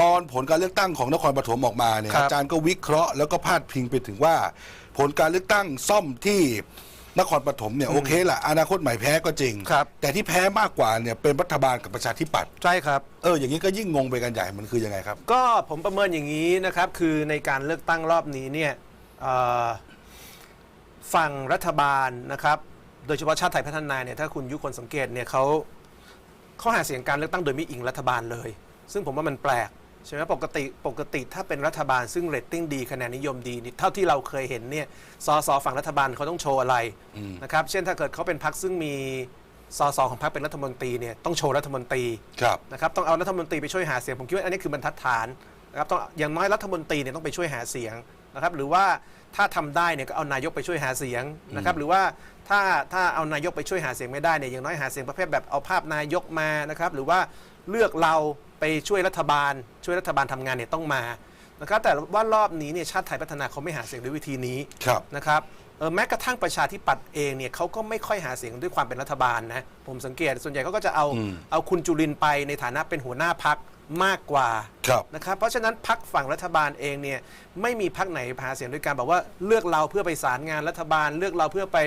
ตอนผลการเลือกตั้งของนครปฐมออกมาเนี่ยครับ อาจารย์ก็วิเคราะห์แล้วก็พาดพิงไปถึงว่า ผลการเลือกตั้งซ่อมที่นครปฐมเนี่ยโอเคละอนาคตใหม่แพ้ก็จริง ครับ แต่ที่แพ้มากกว่าเนี่ยเป็นรัฐบาลกับประชาธิปัตย์ใช่ครับ เอออย่างนี้ก็ยิ่งงงไปกันใหญ่มันคือยังไงครับ ก็ผมประเมินอย่างนี้นะครับ คือในการเลือกตั้งรอบนี้เนี่ยเอ่อฝั่งรัฐบาลนะครับ โดยเฉพาะชาติไทยพัฒนาเนี่ยถ้าคุณยุคนสังเกตเนี่ยเขาเขาหาเสียงการเลือกตั้งโดยไม่อิงรัฐบาลเลย ซึ่งผมว่ามันแปลก ใช่ไหมปกติปกติถ้าเป็นรัฐบาลซึ่งเรตติ้งดีคะแนนนิยมดีนี่เท่าที่เราเคยเห็นเนี่ยสสฝั่งรัฐบาลเขาต้องโชว์อะไรอืมนะครับเช่นถ้าเกิดเขาเป็นพรรคซึ่งมีสสของพรรคเป็นรัฐมนตรีเนี่ยต้องโชว์รัฐมนตรีครับนะครับต้องเอารัฐมนตรีไปช่วยหาเสียงผมคิดว่าอันนี้คือบรรทัดฐานนะครับต้องอย่างน้อยรัฐมนตรีเนี่ยต้องไปช่วยหาเสียงนะครับหรือว่าถ้าทำได้เนี่ยก็เอานายกไปช่วยหาเสียงนะครับหรือว่าถ้าถ้าเอานายกไปช่วยหาเสียงไม่ได้เนี่ยอย่างน้อยหาเสียงประเภทแบบเอาภาพนายกมานะครับหรือว่าเลือกเรา ไปช่วยรัฐบาล ช่วยรัฐบาลทำงานเนี่ยต้องมานะครับแต่ว่ารอบนี้เนี่ยชาติไทยพัฒนาเขาไม่หาเสียงด้วยวิธีนี้ครับ นะครับเออแม้กระทั่งประชาธิปัตย์เองเนี่ยเขาก็ไม่ค่อยหาเสียงด้วยความเป็นรัฐบาลนะผมสังเกตส่วนใหญ่เขาก็จะเอาอืมเอาคุณจุลินทร์ไปในฐานะเป็นหัวหน้าพักมากกว่าครับนะครับเพราะฉะนั้นพักฝั่งรัฐบาลเองเนี่ยไม่มีพักไหนหาเสียงด้วยการบอกว่าเลือกเราเพื่อไปสารงานรัฐบาล เลือกเราเพื่อไป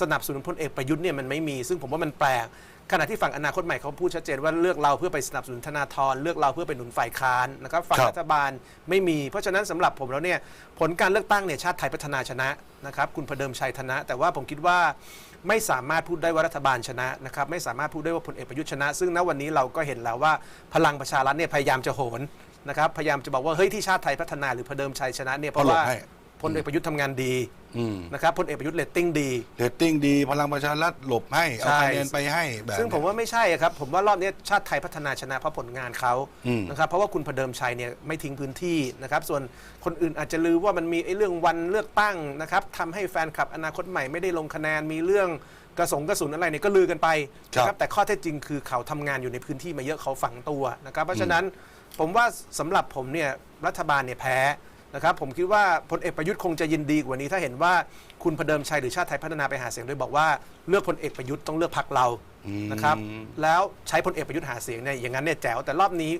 สนับสนุนพลเอกประยุทธ์เนี่ยมันไม่มี ซึ่งผมว่ามันแปลกขณะที่ฝั่งอนาคตใหม่เขาพูดชัดเจนว่าเลือกเราเพื่อไปสนับสนุนธนาธรเลือกเราเพื่อไปหนุนฝ่ายค้านนะครับฝั่งครับ รัฐบาลไม่มี เพราะฉะนั้นสำหรับผมแล้วเนี่ยผลการเลือกตั้งเนี่ยชาติไทยพัฒนาชนะนะครับคุณพเดิมชัยชนะ แต่ว่าผมคิดว่าไม่สามารถพูดได้ว่ารัฐบาลชนะนะครับไม่สามารถพูดได้ว่าพลเอกประยุทธ์ชนะ ซึ่งณวันนี้เราก็เห็นแล้วว่าพลังประชารัฐเนี่ยพยายามจะโหนนะครับพยายามจะบอกว่าเฮ้ยที่ชาติไทยพัฒนาหรือพเดิมชัยชนะเนี่ยเพราะว่าเพราะหลบให้ พลเอกประยุทธ์ทำงานดีอืมนะครับพลเอกประยุทธ์เรตติ้งดี เรตติ้งดีพลังประชารัฐหลบให้เอาใช่ คะแนนไปให้แบบซึ่งผมว่าไม่ใช่อะครับ ผมว่ารอบนี้ชาติไทยพัฒนาชนะเพราะผลงานเขาอืม นะครับเพราะว่าคุณพเดิมชัยเนี่ยไม่ทิ้งพื้นที่นะครับส่วนคนอื่นอาจจะลือว่ามันมีไอ้เรื่องวันเลือกตั้งนะครับทำให้แฟนคลับอนาคตใหม่ไม่ได้ลงคะแนนมีเรื่องกระสงกระสุนอะไรเนี่ยก็ลือกันไปนะครับ แต่ข้อเท็จจริงคือเขาทำงานอยู่ในพื้นที่มาเยอะเขาฝังตัวนะครับเพราะฉะนั้นผมว่าสำหรับผมเนี่ยรัฐบาลเนี่ยแพ้ นะครับผมคิดว่าพลเอกประยุทธ์คงจะยินดีกว่านี้ ถ้าเห็นว่าคุณพเดิมชัยหรือชาติไทยพัฒนาไปหาเสียงโดยบอกว่าเลือกพลเอกประยุทธ์ต้องเลือกพรรคเราอืมนะครับแล้วใช้พลเอกประยุทธ์หาเสียงเนี่ยอย่างนั้นเนี่ยแจ๋วแต่รอบนี้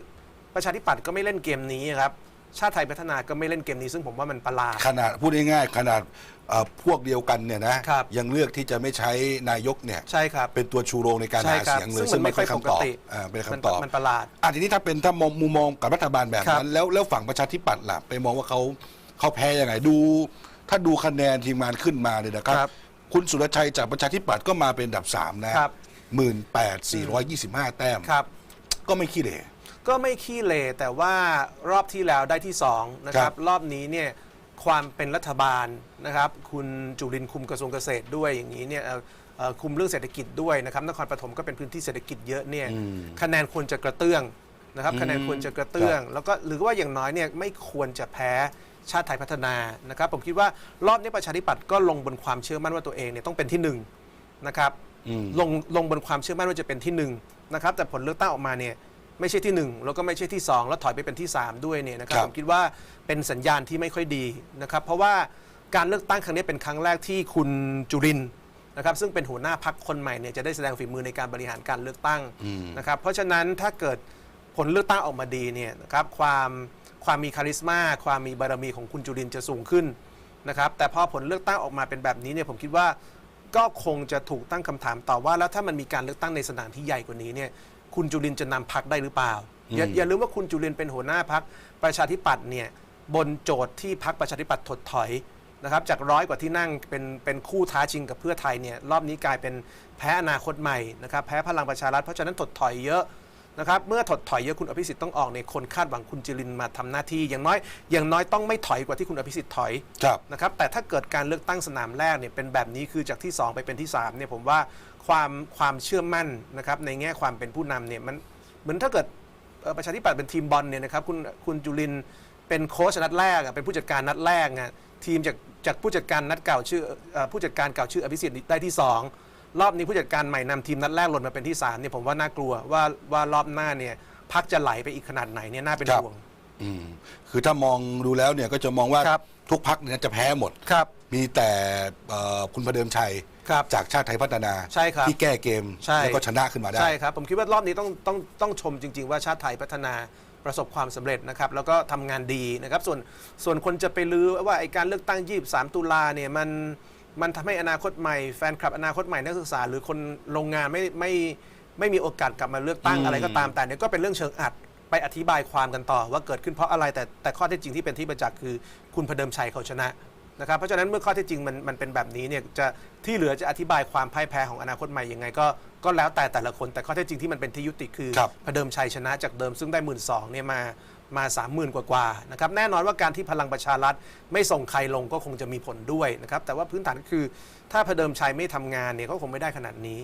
ประชาธิปัตย์ก็ไม่เล่นเกมนี้ครับ ชาติไทยพัฒนาก็ไม่เล่นเกมนี้ซึ่งผมว่ามันประหลาด ขนาดพูดง่ายๆขนาดเอ่อพวกเดียวกันเนี่ยนะครับ ยังเลือกที่จะไม่ใช้นายกเนี่ยใช่ครับ เป็นตัวชูโรงในการใช่หาครับเสียงเลยซึ่งมันไม่ค่อยเป็นปกคำตอบติอ่าเป็นมันคำตอบมันประหลาดอะทีนี้ถ้าเป็นถ้ามองมุมมองกับรัฐบาลแบบครันั้นบแล้วแล้วฝั่งประชาธิปัตย์ล่ะ ไปมองว่าเขาเขาแพ้ยังไงดู ถ้าดูคะแนนทีมงานขึ้นมาเนี่ยนะครับ ครับคุณสุรชัยจากประชาธิปัตย์ก็มาเป็นอันดับสามนะครับ หมื่นแปดสี่ร้อยยี่สิบห้าแต้ม ครับ ก็ไม่ขี้เหร่ ก็ไม่ขี้เลแต่ว่ารอบที่แล้วได้ที่2นะคครัรับบรอบนี้เนี่ยความเป็นรัฐบาลนะครับ คุณจุลินทร์คุมกระทรวงเกษตรด้วยอย่างนี้เนี่ยเอ่อเอ่อคุมเรื่องเศรษฐกิจด้วยนะครับนครปฐมก็เป็นพื้นที่เศรษฐกิจเยอะเนี่ยอืมคะแนนควรจะกระเตื้องนะครับอืมคะแนนควรจะกระเตื้อง แล้วก็หรือว่าอย่างน้อยเนี่ยไม่ควรจะแพ้ชาติไทยพัฒนานะครับ ผมคิดว่ารอบนี้ประชาธิปัตย์ก็ลงบนความเชื่อมั่นว่าตัวเองเนี่ยต้องเป็นที่หนึ่งนะครับอืมลงลงบนความเชื่อมั่นว่าจะเป็นที่หนึ่งนะครับ แต่ผลเลือกตั้งออกมาเนี่ย ไม่ใช่ที่หนึ่งแล้วก็ไม่ใช่ที่สองแล้วถอยไปเป็นที่สามด้วยเนี่ยนะครับครับ ผมคิดว่าเป็นสัญญาณที่ไม่ค่อยดีนะครับเพราะว่าการเลือกตั้งครั้งนี้เป็นครั้งแรกที่คุณจุรินทร์นะครับซึ่งเป็นหัวหน้าพักคนใหม่เนี่ยจะได้แสดงฝีมือในการบริหารการเลือกตั้งอืมนะครับเพราะฉะนั้นถ้าเกิดผลเลือกตั้งออกมาดีเนี่ยนะครับความความมีคาริสมาความมีบารมีของคุณจุรินทร์จะสูงขึ้นนะครับแต่พอผลเลือกตั้งออกมาเป็นแบบนี้เนี่ยผมคิดว่า ก็คงจะถูกตั้งคำถามต่อว่าแล้วถ้ามันมีการเลือกตั้งในสถานที่ใหญ่กว่านี้เนี่ย คุณจุลินทร์จะนำพักได้หรือเปล่า อย่าอืมอย่าลืมว่าคุณจุลินทร์เป็นหัวหน้าพักประชาธิปัตย์เนี่ยบนโจทย์ที่พักประชาธิปัตย์ถดถอยนะครับจากร้อยกว่าที่นั่งเป็นเป็นคู่ท้าชิงกับเพื่อไทยเนี่ยรอบนี้กลายเป็นแพ้อนาคตใหม่นะครับแพ้พลังประชารัฐเพราะฉะนั้นถดถอยเยอะ นะครับเมื่อถดถอยเยอะคุณอภิสิทธิ์ต้องออกเนี่ยคนคาดหวังคุณจุลินทร์มาทำหน้าที่อย่างน้อย อย่างน้อยต้องไม่ถอยกว่าที่คุณอภิสิทธิ์ถอยครับนะครับแต่ถ้าเกิดการเลือกตั้งสนามแรกเนี่ยเป็นแบบนี้คือจากที่ 2 ไปเป็นที่3เนี่ยผมว่าความความเชื่อมั่นนะครับในแง่ความเป็นผู้นำเนี่ยมันเหมือนถ้าเกิดเอ่อประชาธิปัตย์เป็นทีมบอลเนี่ยนะครับคุณคุณจุลินทร์เป็นโค้ชนัดแรกอะเป็นผู้จัดการนัดแรกอะทีมจากจากผู้จัดการนัดเก่าชื่อเอ่อผู้จัดการเก่าชื่ออภิสิทธิ์ได้ที่ 2 รอบนี้ผู้จัดการใหม่นำทีมนัดแรกหล่นมาเป็นที่3เนี่ยผมว่าน่ากลัวว่าว่ารอบหน้าเนี่ยพักจะไหลไปอีกขนาดไหนเนี่ยน่าเป็นครับห่วงอืมคือถ้ามองดูแล้วเนี่ยก็จะมองว่าครับทุกพักเนี่ยจะแพ้หมดครับ มีแต่เอ่อคุณประเดิมชัยครับจากชาติไทยพัฒนาใช่ครับที่แก้เกมใช่แล้วก็ชนะขึ้นมาได้ใช่ครับผมคิดว่ารอบนี้ต้องต้องต้องชมจริง ๆ ว่าชาติไทยพัฒนาประสบความสำเร็จนะครับแล้วก็ทำงานดีนะครับส่วนส่วนคนจะไปลือว่าไอการเลือกตั้ง 23 ตุลาเนี่ยมัน มันทำให้อนาคตใหม่แฟนคลับอนาคตใหม่นักศึกษา หรือคนโรงงานไม่ไม่ไม่มีโอกาสกลับมาเลือกตั้งอืม อะไรก็ตามแต่เนี่ยก็เป็นเรื่องเชิงอัดไปอธิบายความกันต่อว่าเกิดขึ้นเพราะอะไรแต่แต่ข้อเท็จจริงที่เป็นที่ประจักษ์คือคุณพเดิมชัยเขาชนะนะครับเพราะฉะนั้นเมื่อข้อเท็จจริงมันมันเป็นแบบนี้เนี่ยจะที่เหลือจะอธิบายความพ่ายแพ้ของอนาคตใหม่ยังไงก็ก็แล้วแต่แต่ละคนแต่ข้อเท็จจริงที่มันเป็นที่ยุติคือ ครับ พเดิมชัยชนะจากเดิมซึ่งได้หมื่นสองเนี่ยมา มาสามหมื่นกว่าๆนะครับแน่นอนว่าการที่พลังประชารัฐไม่ส่งใครลงก็คงจะมีผลด้วยนะครับแต่ว่าพื้นฐานก็คือถ้าพเดิมชัยไม่ทำงานเนี่ยก็คงไม่ได้ขนาดนี้